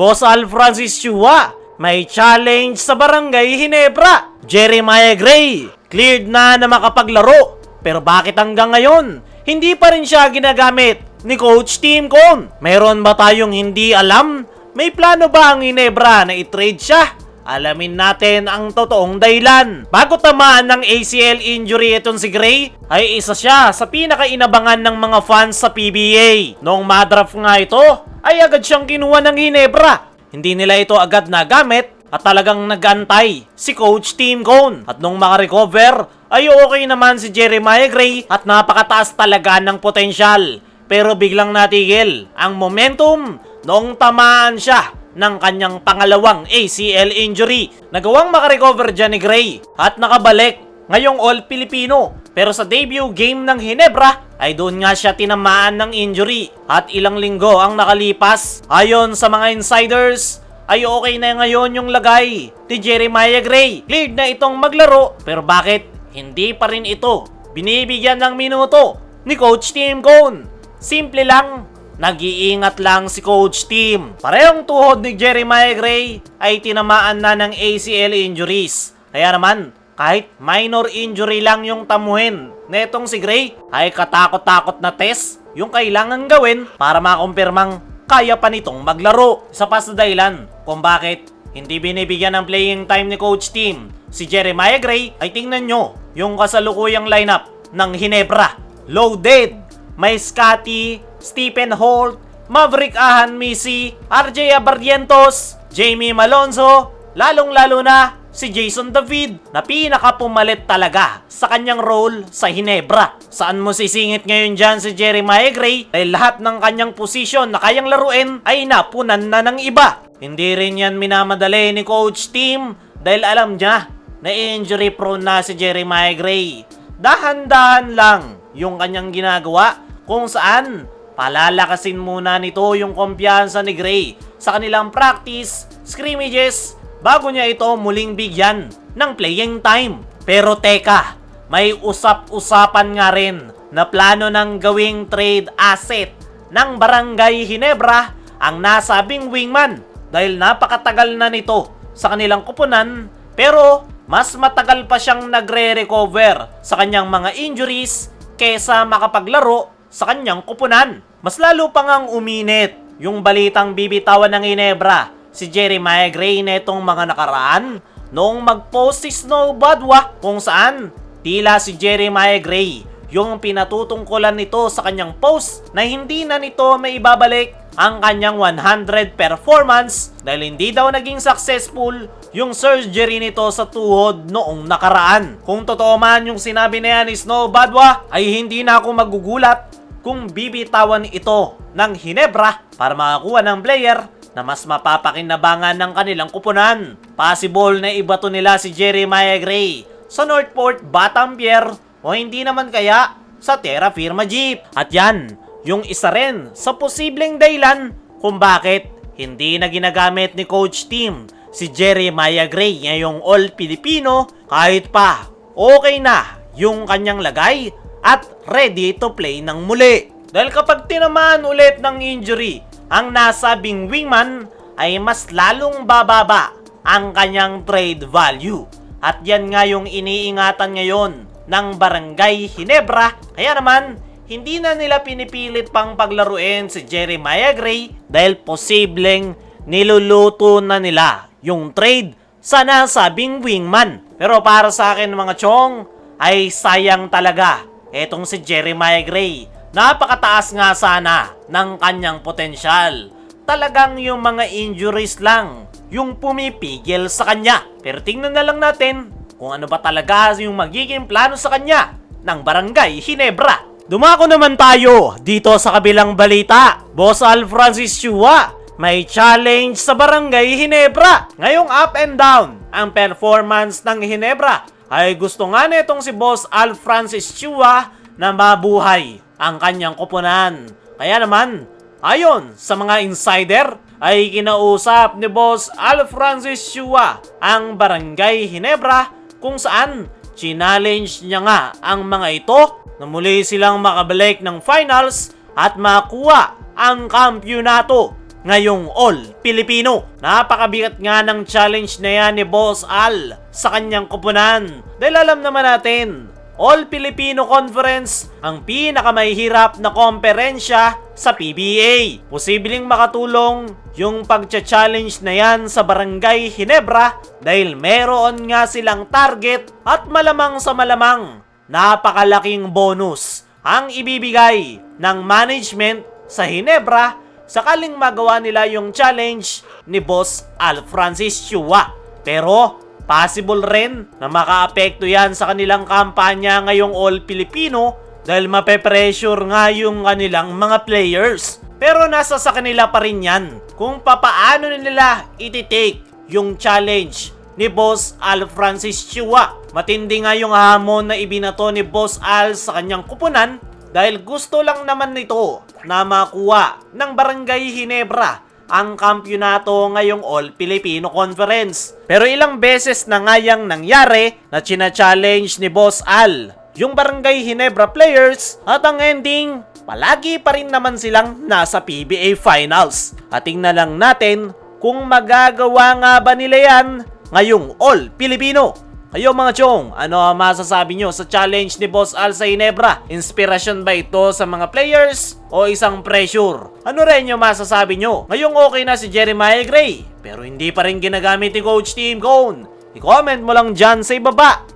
Boss Al Francis Chua, may challenge sa Barangay Hinebra. Jeremiah Gray, cleared na na makapaglaro. Pero bakit hanggang ngayon, hindi pa rin siya ginagamit ni Coach Team Con? Meron ba tayong hindi alam? May plano ba ang Hinebra na i-trade siya? Alamin natin ang totoong dahilan. Bago tamaan ng ACL injury itong si Gray, ay isa siya sa pinakainabangan ng mga fans sa PBA. Noong madraft nga ito, ay agad siyang kinuha ng Hinebra. Hindi nila ito agad nagamit at talagang nagantay si Coach Team Cone. At nung makarecover, ay okay naman si Jeremiah Gray at napakataas talaga ng potensyal. Pero biglang natigil ang momentum noong tamaan siya ng kanyang pangalawang ACL injury. Nagawang makarecover dyan ni Gray at nakabalik ngayong All-Filipino. Pero sa debut game ng Hinebra ay doon nga siya tinamaan ng injury at ilang linggo ang nakalipas. Ayon sa mga insiders, ay okay na ngayon yung lagay ni Jeremiah Gray. Cleared na itong maglaro pero bakit hindi pa rin ito binibigyan ng minuto ni Coach Tim Cone? Simple lang, Nag-iingat lang si Coach Team. Parehong tuhod ni Jeremiah Gray ay tinamaan na ng ACL injuries. Kaya naman, kahit minor injury lang yung tamuhin netong si Gray, ay katakot-takot na test yung kailangan gawin para makumpirmang kaya pa nitong maglaro. Isa pa sa dahilan kung bakit hindi binibigyan ng playing time ni Coach Team si Jeremiah Gray ay tingnan nyo yung kasalukuyang lineup ng Hinebra. Loaded! May Scotty, Stephen Holt, Maverick Ahan Misi, RJ Abarrientos, Jamie Malonzo, lalong-lalo na si Jason David na pinakapumalit talaga sa kanyang role sa Hinebra. Saan mo sisingit ngayon dyan si Jeremiah Gray dahil lahat ng kanyang posisyon na kayang laruin ay napunan na ng iba. Hindi rin yan minamadali ni Coach Team dahil alam niya na injury prone na si Jeremiah Gray. Dahan-dahan lang yung kanyang ginagawa kung saan palalakasin muna nito yung kumpiyansa ni Gray sa kanilang practice, scrimmages, bago niya ito muling bigyan ng playing time. Pero teka, may usap-usapan nga rin na plano ng gawing trade asset ng Barangay Hinebra ang nasabing wingman dahil napakatagal na nito sa kanilang kupunan pero mas matagal pa siyang nagre-recover sa kanyang mga injuries kesa makapaglaro sa kanyang kupunan. Mas lalo pa ngang uminit yung balitang bibitawan ng Inebra si Jeremiah Gray netong mga nakaraan noong mag-post si Snow Badwa kung saan tila si Jeremiah Gray yung pinatutungkulan nito sa kanyang post na hindi na nito may ibabalik ang kanyang 100 performance dahil hindi daw naging successful yung surgery nito sa tuhod noong nakaraan. Kung totoo man yung sinabi na yan ni Snow Badwa ay hindi na ako magugulat kung bibitawan ito ng Hinebra para makakuha ng player na mas mapapakinabangan ng kanilang kupunan. Possible na ibato nila si Jeremiah Gray sa Northport, Batampier o hindi naman kaya sa Terra Firma Jeep. At yan, yung isa rin sa posibleng dahilan kung bakit hindi na ginagamit ni Coach Team si Jeremiah Gray ngayong All Filipino kahit pa okay na yung kanyang lagay at ready to play ng muli. Dahil kapag tinamaan ulit ng injury ang nasabing wingman ay mas lalong bababa ang kanyang trade value. At yan nga yung iniingatan ngayon ng Barangay Hinebra. Kaya naman, hindi na nila pinipilit pang paglaruin si Jeremiah Gray dahil posibleng niluluto na nila yung trade sa nasabing wingman. Pero para sa akin mga chong, ay sayang talaga etong si Jeremiah Gray. Napakataas nga sana ng kanyang potensyal. Talagang yung mga injuries lang yung pumipigil sa kanya. Pero tingnan na lang natin kung ano ba talaga yung magiging plano sa kanya ng Barangay Hinebra. Dumako naman tayo dito sa kabilang balita. Boss Al Francis Chua, may challenge sa Barangay Hinebra. Ngayong up and down ang performance ng Hinebra ay gusto nga nitong si Boss Al Francis Chua na mabuhay ang kanyang kupunan. Kaya naman, ayon sa mga insider, ay kinausap ni Boss Al Francis Chua ang Barangay Hinebra kung saan challenge niya nga ang mga ito na muli silang makabalik ng finals at makuha ang kampyonato ngayong All Pilipino. Napakabigat nga ng challenge na yan ni Boss Al sa kanyang kupunan. Dahil alam naman natin, All Filipino Conference ang pinakamahirap na komperensya sa PBA. Posibleng makatulong yung pagcha-challenge na yan sa Barangay Hinebra dahil meron nga silang target at malamang sa malamang napakalaking bonus ang ibibigay ng management sa Hinebra sakaling magawa nila yung challenge ni Boss Al Francis Chua. Pero possible rin na makaapekto yan sa kanilang kampanya ngayong All Filipino dahil mape-pressure nga yung kanilang mga players. Pero nasa sa kanila pa rin yan kung papaano nila ititake yung challenge ni Boss Al Francis Chua. Matindi nga yung hamon na ibinato ni Boss Al sa kanyang kupunan dahil gusto lang naman nito na makuha ng Barangay Hinebra ang kampyonato ngayong All Filipino Conference. Pero ilang beses na nga yang nangyari na china-challenge ni Boss Al yung Barangay Hinebra players at ang ending, palagi pa rin naman silang nasa PBA Finals. At tingnan lang natin kung magagawa nga ba nila yan ngayong All Filipino. Kayo mga chong, ano ang masasabi nyo sa challenge ni Boss Al sa Hinebra? Inspirasyon ba ito sa mga players o isang pressure? Ano rin yung masasabi nyo? Ngayong okay na si Jeremiah Gray, pero hindi pa rin ginagamit ni Coach Team Cone. I-comment mo lang dyan sa ibaba.